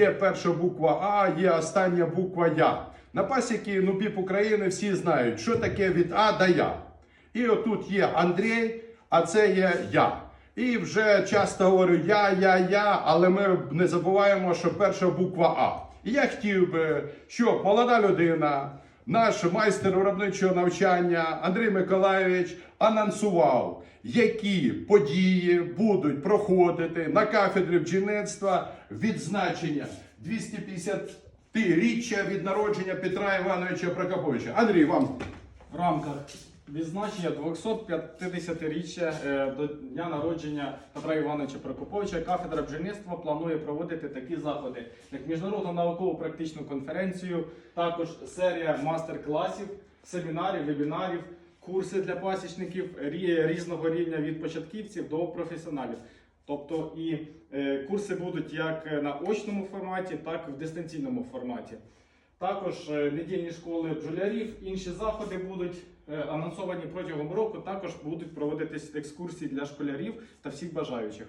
Є перша буква А, є остання буква Я. На пасіки Нубіп України всі знають, що таке від А до Я. І отут є Андрій, а це є я. І вже часто говорю я, я, я, але ми не забуваємо, що перша буква А. І я хотів би, щоб молода людина, наш майстер виробничого навчання Андрій Миколаєвич анонсував, які події будуть проходити на кафедрі бджільництва відзначення 250-річчя від народження Петра Івановича Прокоповича. Андрій, вам В рамках відзначення 250-річчя е, до дня народження Петра Івановича Прокоповича кафедра бджільництва планує проводити такі заходи, як міжнародну науково-практичну конференцію, також серія мастер-класів, семінарів, вебінарів, курси для пасічників різного рівня від початківців до професіоналів. Тобто і е, курси будуть як на очному форматі, так і в дистанційному форматі. Також е, недільні школи бджолярів, інші заходи будуть е, анонсовані протягом року. Також будуть проводитись екскурсії для школярів та всіх бажаючих.